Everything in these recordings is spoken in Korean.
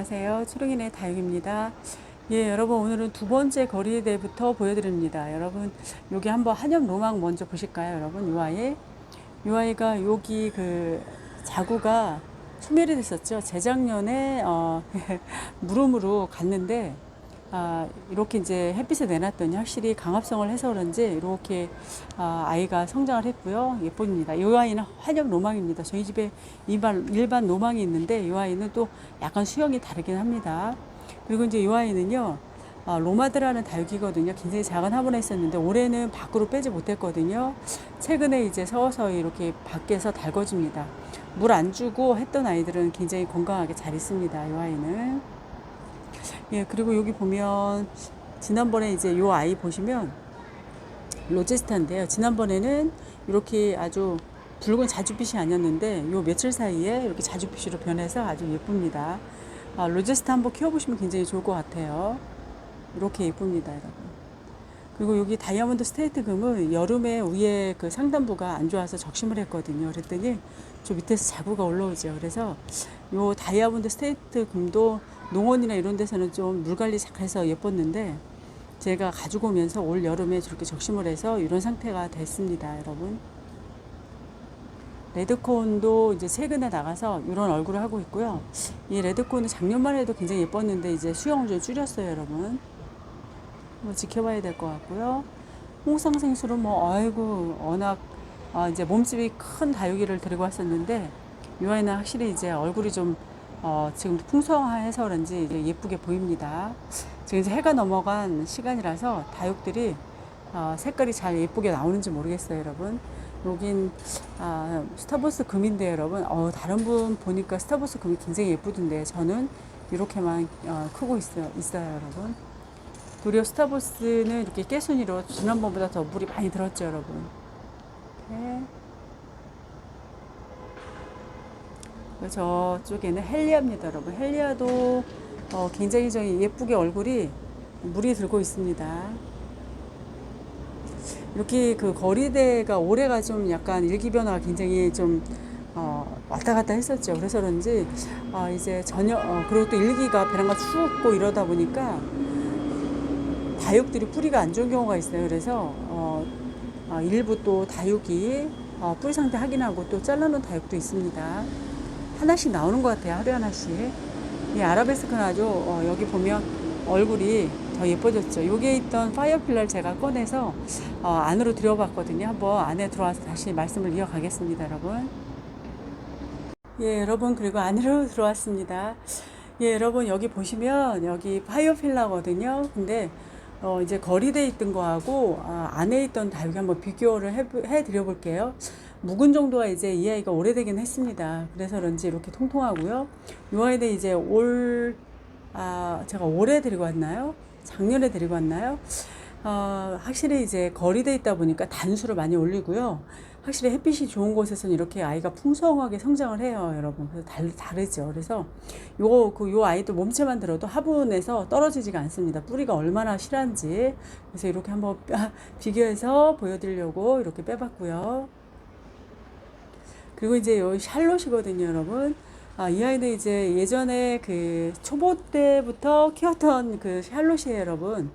안녕하세요. 초롱이네 다육입니다. 예, 여러분 오늘은 두 번째 거리에 대부터 보여드립니다. 여러분 여기 한번 한엽 로망 먼저 보실까요, 여러분? 이 아이, 이 아이가 여기 그 자구가 소멸이 됐었죠. 재작년에 어, 물음으로 갔는데 아, 이렇게 이제 햇빛에 내놨더니 확실히 강합성을 해서 그런지 이렇게 아, 아이가 성장을 했고요. 예쁩니다. 이 아이는 환엽 노망입니다. 저희 집에 일반, 일반 노망이 있는데 이 아이는 또 약간 수영이 다르긴 합니다. 그리고 이제 이 아이는요. 아, 로마드라는 다육이거든요. 굉장히 작은 화분에 있었는데 올해는 밖으로 빼지 못했거든요. 최근에 이제 서서히 이렇게 밖에서 달궈집니다. 물 안 주고 했던 아이들은 굉장히 건강하게 잘 있습니다. 이 아이는. 예, 그리고 여기 보면 지난번에 이제 요 아이 보시면 로제스타인데요. 지난번에는 이렇게 아주 붉은 자주빛이 아니었는데 요 며칠 사이에 이렇게 자주빛으로 변해서 아주 예쁩니다. 아, 로제스타 한번 키워보시면 굉장히 좋을 것 같아요. 이렇게 예쁩니다, 여러분. 그리고 여기 다이아몬드 스테이트 금은 여름에 위에 그 상단부가 안 좋아서 적심을 했거든요. 그랬더니 저 밑에서 자구가 올라오죠. 그래서 요 다이아몬드 스테이트 금도 농원이나 이런 데서는 좀 물 관리 잘해서 예뻤는데 제가 가지고 오면서 올 여름에 저렇게 적심을 해서 이런 상태가 됐습니다, 여러분. 레드콘도 이제 최근에 나가서 이런 얼굴을 하고 있고요. 이 레드콘은 작년만 해도 굉장히 예뻤는데 이제 수영을 좀 줄였어요, 여러분. 뭐 지켜봐야 될 것 같고요. 홍상생수는 뭐 아이고 워낙 아, 이제 몸집이 큰 다육이를 데리고 왔었는데 이 아이는 확실히 이제 얼굴이 좀 어, 지금 풍성해서 그런지 예쁘게 보입니다. 지금 이제 해가 넘어간 시간이라서 다육들이 어, 색깔이 잘 예쁘게 나오는지 모르겠어요, 여러분. 여긴 아, 스타버스 금인데 여러분, 어, 다른 분 보니까 스타버스 금이 굉장히 예쁘던데 저는 이렇게만 어, 크고 있어요, 있어요, 여러분. 도리어 스타버스는 이렇게 깨순이로 지난번보다 더 물이 많이 들었죠, 여러분. 이렇게. 그리고 저쪽에는 헬리아입니다, 여러분. 헬리아도 어, 굉장히 저기 예쁘게 얼굴이 물이 들고 있습니다. 이렇게 그 거리대가 올해가 좀 약간 일기변화가 굉장히 좀 어, 왔다 갔다 했었죠. 그래서 그런지 어, 이제 저녁 어, 그리고 또 일기가 배란가 춥고 이러다 보니까 다육들이 뿌리가 안 좋은 경우가 있어요. 그래서 어, 어, 일부 또 다육이 어, 뿌리 상태 확인하고 또 잘라놓은 다육도 있습니다. 하나씩 나오는 것 같아요. 하루에 하나씩. 이 아라베스크는 아주 어, 여기 보면 얼굴이 더 예뻐졌죠. 여기에 있던 파이어필라를 제가 꺼내서 어, 안으로 들여봤거든요. 한번 안에 들어와서 다시 말씀을 이어가겠습니다, 여러분. 예, 여러분 그리고 안으로 들어왔습니다. 예, 여러분 여기 보시면 여기 파이어필라거든요. 근데 어, 이제 거리대에 있던 거하고 아, 안에 있던 다육이 한번 비교를 해, 해 드려 볼게요. 묵은 정도가 이제 이 아이가 오래되긴 했습니다. 그래서 그런지 이렇게 통통하고요. 이 아이는 이제 올, 아, 제가 올해 데리고 왔나요? 작년에 데리고 왔나요? 어, 확실히 이제 거리돼 있다 보니까 단수를 많이 올리고요. 확실히 햇빛이 좋은 곳에서는 이렇게 아이가 풍성하게 성장을 해요, 여러분. 그래서 달, 다르죠. 그래서 요, 그, 요 아이도 몸체만 들어도 화분에서 떨어지지가 않습니다. 뿌리가 얼마나 실한지. 그래서 이렇게 한번 비교해서 보여드리려고 이렇게 빼봤고요. 그리고 이제 요 샬롯이거든요, 여러분. 아, 이 아이는 이제 예전에 그 초보 때부터 키웠던 그 샬롯이에요, 여러분.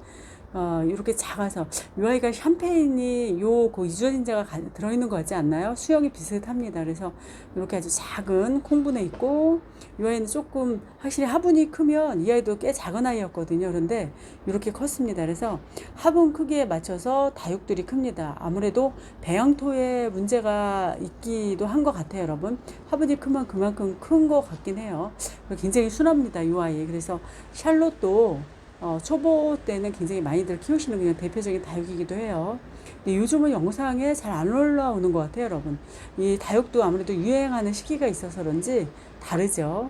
어, 이렇게 작아서 이 아이가 샴페인이 요그 유전인자가 들어있는 거 같지 않나요? 수영이 비슷합니다. 그래서 이렇게 아주 작은 콩분에 있고 이 아이는 조금 확실히 화분이 크면 이 아이도 꽤 작은 아이였거든요. 그런데 이렇게 컸습니다. 그래서 화분 크기에 맞춰서 다육들이 큽니다. 아무래도 배양토에 문제가 있기도 한 것 같아요, 여러분. 화분이 크면 그만큼 큰 것 같긴 해요. 굉장히 순합니다, 이 아이. 그래서 샬롯도 어, 초보 때는 굉장히 많이들 키우시는 그냥 대표적인 다육이기도 해요. 근데 요즘은 영상에 잘 안 올라오는 것 같아요, 여러분. 이 다육도 아무래도 유행하는 시기가 있어서 그런지 다르죠.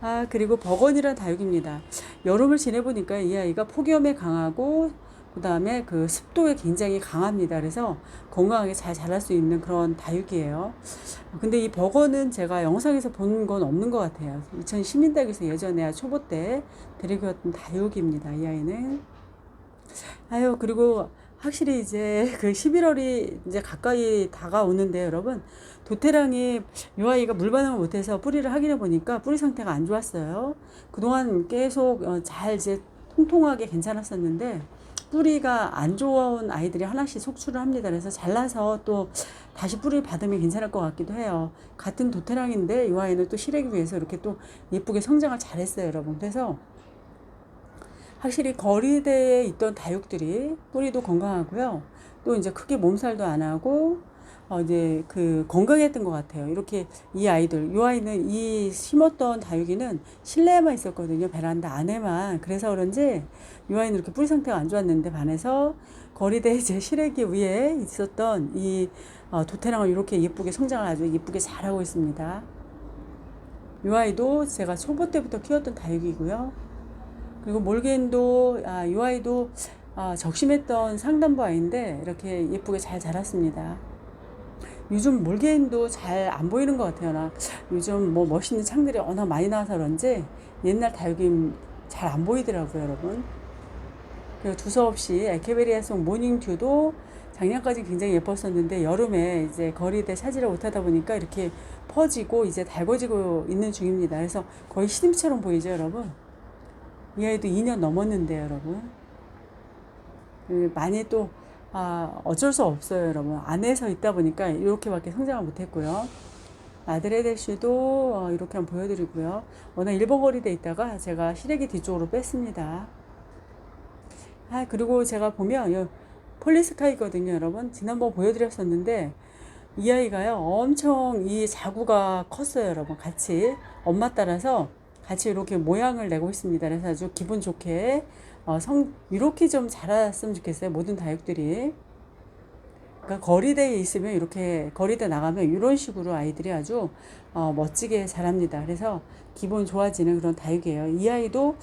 아, 그리고 버건이라는 다육입니다. 여름을 지내보니까 이 아이가 폭염에 강하고 그 다음에 그 습도에 굉장히 강합니다. 그래서 건강하게 잘 자랄 수 있는 그런 다육이에요. 근데 이 버거는 제가 영상에서 본 건 없는 것 같아요. 2010년대에서 예전에 초보 때 데리고 왔던 다육입니다. 이 아이는. 아유, 그리고 확실히 이제 그 11월이 이제 가까이 다가오는데 여러분 도태랑이 이 아이가 물 반응을 못해서 뿌리를 확인해 보니까 뿌리 상태가 안 좋았어요. 그동안 계속 어, 잘 이제 통통하게 괜찮았었는데 뿌리가 안 좋은 아이들이 하나씩 속출을 합니다. 그래서 잘라서 또 다시 뿌리 받으면 괜찮을 것 같기도 해요. 같은 도태랑인데 이 아이는 또 실하기 위해서 이렇게 또 예쁘게 성장을 잘했어요, 여러분. 그래서 확실히 거리대에 있던 다육들이 뿌리도 건강하고요. 또 이제 크게 몸살도 안 하고 어 이제 그 건강했던 것 같아요. 이렇게 이 아이들, 이 아이는 이 심었던 다육이는 실내에만 있었거든요. 베란다 안에만. 그래서 그런지 이 아이는 이렇게 뿌리 상태가 안 좋았는데 반해서 거리대 이제 실외기 위에 있었던 이 어, 도태랑을 이렇게 예쁘게 성장을 아주 예쁘게 잘하고 있습니다. 이 아이도 제가 초보 때부터 키웠던 다육이고요. 그리고 몰겐도 아, 이 아이도 아, 적심했던 상단부 아이인데 이렇게 예쁘게 잘 자랐습니다. 요즘 몰개인도 잘 안 보이는 것 같아요. 나 요즘 뭐 멋있는 창들이 워낙 많이 나와서 그런지 옛날 다육이 잘 안 보이더라고요, 여러분. 그리고 두서없이 에케베리아 속 모닝듀도 작년까지 굉장히 예뻤었는데 여름에 이제 거리대 차지를 못하다 보니까 이렇게 퍼지고 이제 달궈지고 있는 중입니다. 그래서 거의 시림처럼 보이죠, 여러분. 이 아이도 2년 넘었는데요, 여러분. 그 많이 또 아, 어쩔 수 없어요, 여러분. 안에서 있다 보니까 이렇게밖에 성장을 못했고요. 마드레데슈도 어, 이렇게 한번 보여드리고요. 워낙 일본 거리대 있다가 제가 시래기 뒤쪽으로 뺐습니다. 아, 그리고 제가 보면 요 폴리스카이거든요, 여러분. 지난번 보여드렸었는데 이 아이가요, 엄청 이 자구가 컸어요, 여러분. 같이 엄마 따라서 같이 이렇게 모양을 내고 있습니다. 그래서 아주 기분 좋게 어, 성 이렇게 좀 자랐으면 좋겠어요. 모든 다육들이. 그러니까 거리대에 있으면 이렇게 거리대 나가면 이런 식으로 아이들이 아주 어, 멋지게 자랍니다. 그래서 기분 좋아지는 그런 다육이에요. 이 아이도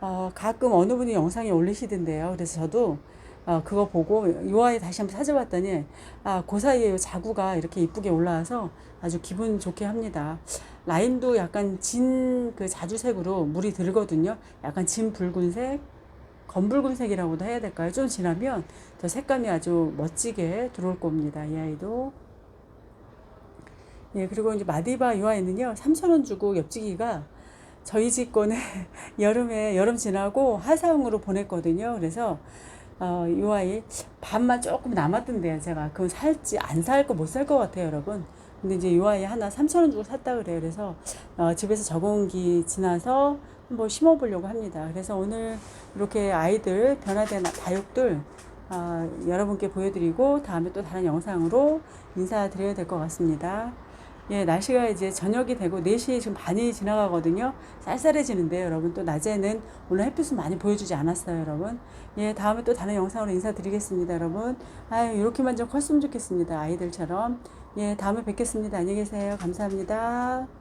어, 가끔 어느 분이 영상에 올리시던데요. 그래서 저도 어, 그거 보고 이 아이 다시 한번 찾아봤더니 아, 그 사이에 자구가 이렇게 이쁘게 올라와서 아주 기분 좋게 합니다. 라인도 약간 진 그 자주색으로 물이 들거든요. 약간 진 붉은색, 검붉은색이라고도 해야 될까요? 좀 지나면 더 색감이 아주 멋지게 들어올 겁니다. 이 아이도. 예, 그리고 이제 마디바 이 아이는요, 3,000원 주고 옆지기가 저희 집 거는 여름에, 여름 지나고 하사용으로 보냈거든요. 그래서, 어, 이 아이 반만 조금 남았던데요. 제가. 그건 살지, 안 살 거 못 살 것 같아요, 여러분. 근데 이제 이 아이 하나 3,000원 주고 샀다 그래요. 그래서, 어, 집에서 적응기 지나서 한번 심어 보려고 합니다. 그래서 오늘 이렇게 아이들 변화된 다육들 어, 여러분께 보여드리고 다음에 또 다른 영상으로 인사드려야 될 것 같습니다. 예, 날씨가 이제 저녁이 되고 4시 지금 반이 지나가거든요. 쌀쌀해지는데 여러분 또 낮에는 오늘 햇빛은 많이 보여주지 않았어요, 여러분. 예, 다음에 또 다른 영상으로 인사드리겠습니다, 여러분. 아유, 이렇게만 좀 컸으면 좋겠습니다. 아이들처럼. 예, 다음에 뵙겠습니다. 안녕히 계세요. 감사합니다.